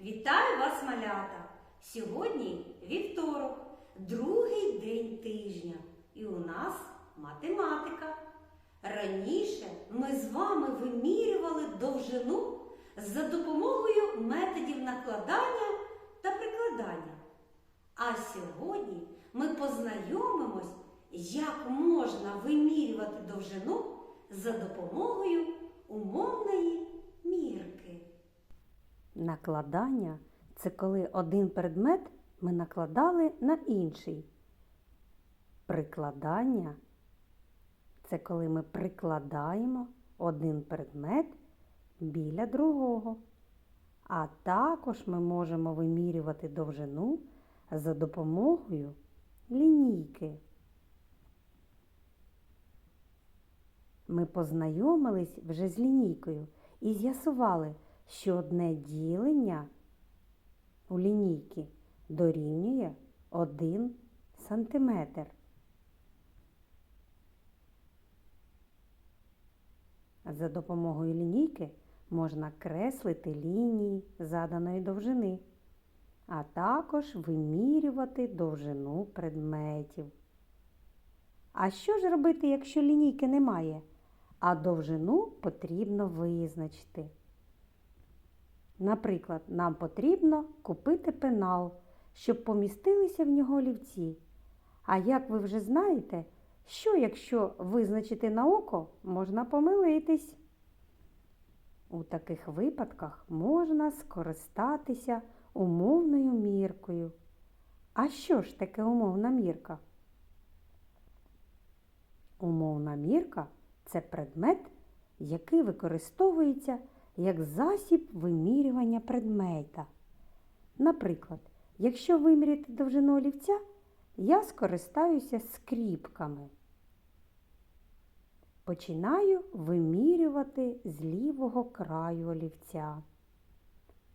Вітаю вас, малята! Сьогодні вівторок, другий день тижня, і у нас математика. Раніше ми з вами вимірювали довжину за допомогою методів накладання та прикладання. А сьогодні ми познайомимось, як можна вимірювати довжину за допомогою умовної. Накладання це коли один предмет ми накладали на інший. Прикладання це коли ми прикладаємо один предмет біля другого. А також ми можемо вимірювати довжину за допомогою лінійки. Ми познайомились вже з лінійкою і з'ясували, що одне ділення у лінійки дорівнює 1 сантиметр. За допомогою лінійки можна креслити лінії заданої довжини, а також вимірювати довжину предметів. А що ж робити, якщо лінійки немає, а довжину потрібно визначити? Наприклад, нам потрібно купити пенал, щоб помістилися в нього олівці. А як ви вже знаєте, що якщо визначити на око, можна помилитись? У таких випадках можна скористатися умовною міркою. А що ж таке умовна мірка? Умовна мірка це предмет, який використовується як засіб вимірювання предмета. Наприклад, якщо виміряти довжину олівця, я скористаюся скріпками. Починаю вимірювати з лівого краю олівця.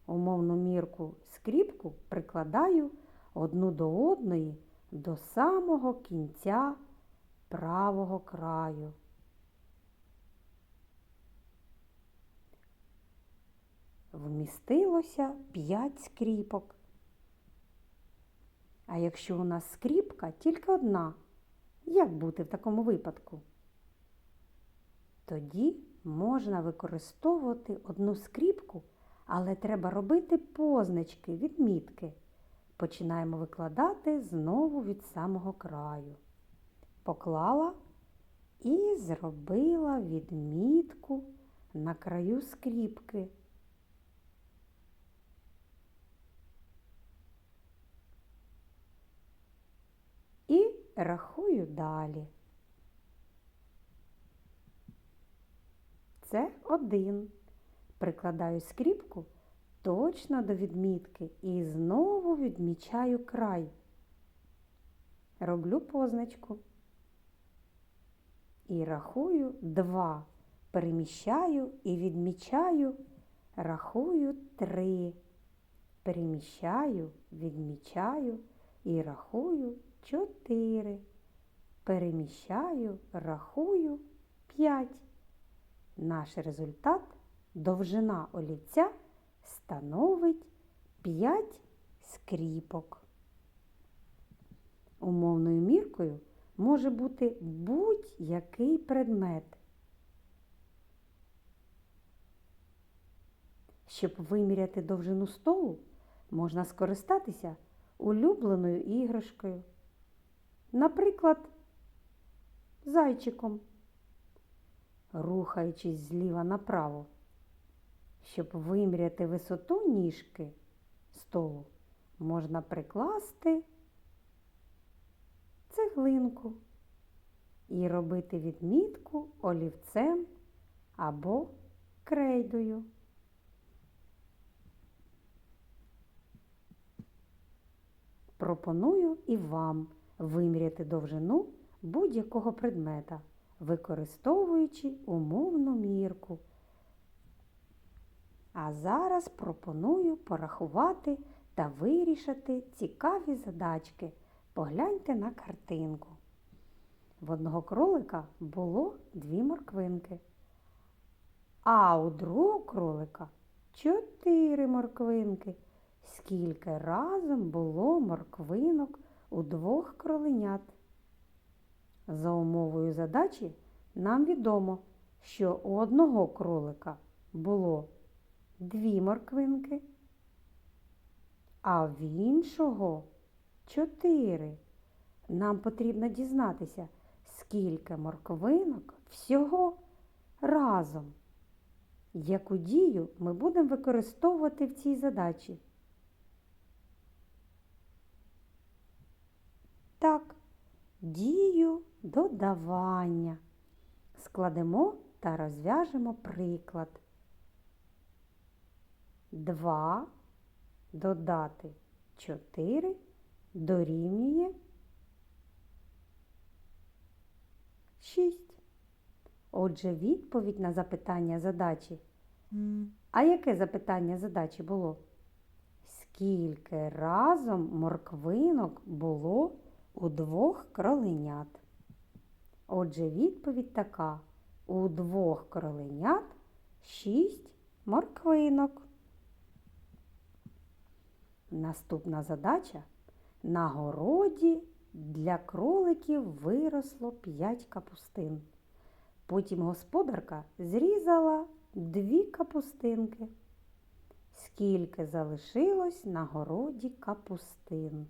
Умовну мірку скріпку прикладаю одну до одної до самого кінця правого краю. Вмістилося 5 скріпок. А якщо у нас скріпка тільки одна, як бути в такому випадку? Тоді можна використовувати одну скріпку, але треба робити позначки, відмітки. Починаємо викладати знову від самого краю. Поклала і зробила відмітку на краю скріпки. І рахую далі. Це один. Прикладаю скріпку точно до відмітки і знову відмічаю край. Роблю позначку. І рахую два. Переміщаю і відмічаю, рахую три. Переміщаю, відмічаю і рахую чотири. Переміщаю, рахую п'ять. Наш результат довжина олівця становить 5 скріпок. Умовною міркою може бути будь-який предмет. Щоб виміряти довжину столу, можна скористатися улюбленою іграшкою. Наприклад, зайчиком рухаючись зліва направо. Щоб виміряти висоту ніжки столу, можна прикласти цеглинку і робити відмітку олівцем або крейдою. Пропоную і вам виміряти довжину будь-якого предмета використовуючи умовну мірку. А зараз пропоную порахувати та вирішити цікаві задачки. Погляньте на картинку. В одного кролика було дві морквинки, а у другого кролика чотири морквинки. скільки разом було морквинок у двох кроленят. За умовою задачі нам відомо, що у одного кролика було дві морквинки, а в іншого чотири. Нам потрібно дізнатися, скільки морквинок всього разом. Яку дію ми будемо використовувати в цій задачі? Так, дію додавання. Складемо та розв'яжемо приклад. 2 додати 4 дорівнює 6. Отже, відповідь на запитання задачі. А яке запитання задачі було? Скільки разом морквинок було у двох кроленят? Отже, відповідь така: у двох кроленят шість морквинок. Наступна задача. На городі для кроликів виросло 5 капустин. Потім господарка зрізала дві капустинки. Скільки залишилось на городі капустин?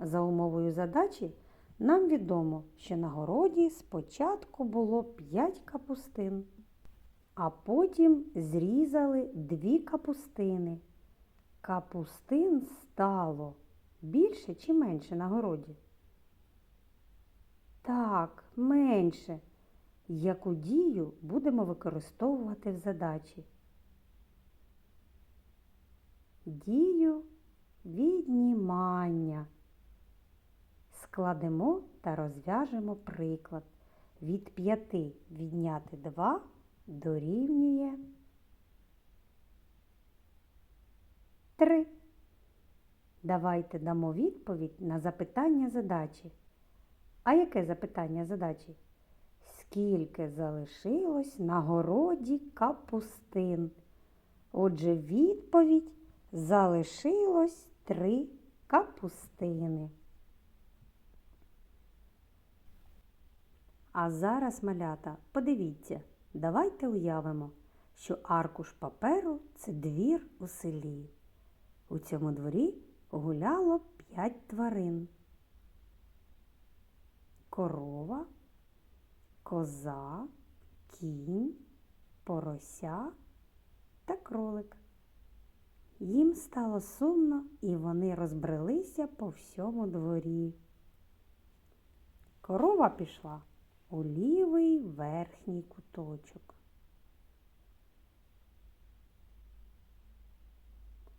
За умовою задачі нам відомо, що на городі спочатку було 5 капустин, а потім зрізали дві капустини. Капустин стало більше чи менше на городі? Так, менше. Яку дію будемо використовувати в задачі? Дію віднімання. Складемо та розв'яжемо приклад. Від 5 відняти 2 дорівнює 3. Давайте дамо відповідь на запитання задачі. А яке запитання задачі? Скільки залишилось на городі капустин? Отже, відповідь залишилось три капустини. А зараз, малята, подивіться, давайте уявимо, що аркуш паперу це двір у селі. У цьому дворі гуляло п'ять тварин. Корова, коза, кінь, порося та кролик. Їм стало сумно, і вони розбрелися по всьому дворі. Корова пішла у лівий верхній куточок.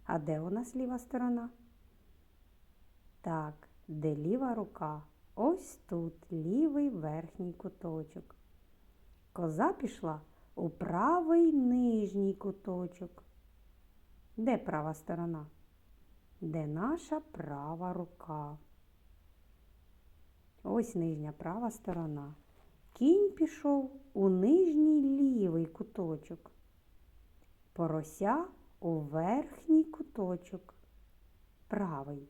А де у нас ліва сторона? Так, де ліва рука? Ось тут лівий верхній куточок. Коза пішла у правий нижній куточок. Де права сторона? Де наша права рука? Ось нижня права сторона. Кінь пішов у нижній лівий куточок. Порося у верхній куточок. Правий.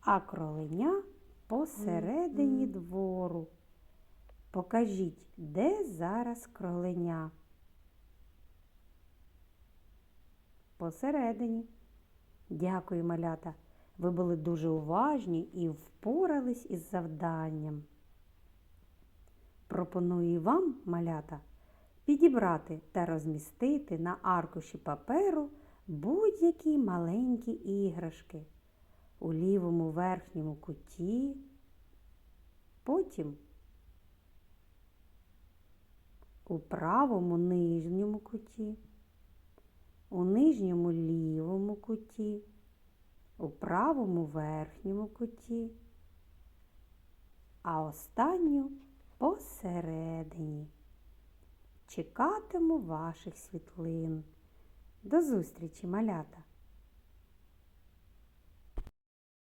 А кроленя посередині двору. Покажіть, де зараз кроленя? Посередині. Дякую, малята. Ви були дуже уважні і впорались із завданням. Пропоную вам, малята, підібрати та розмістити на аркуші паперу будь-які маленькі іграшки. У лівому верхньому куті, потім у правому нижньому куті, у нижньому лівому куті, у правому верхньому куті, а останню посередині. Чекатиму ваших світлин. До зустрічі, малята!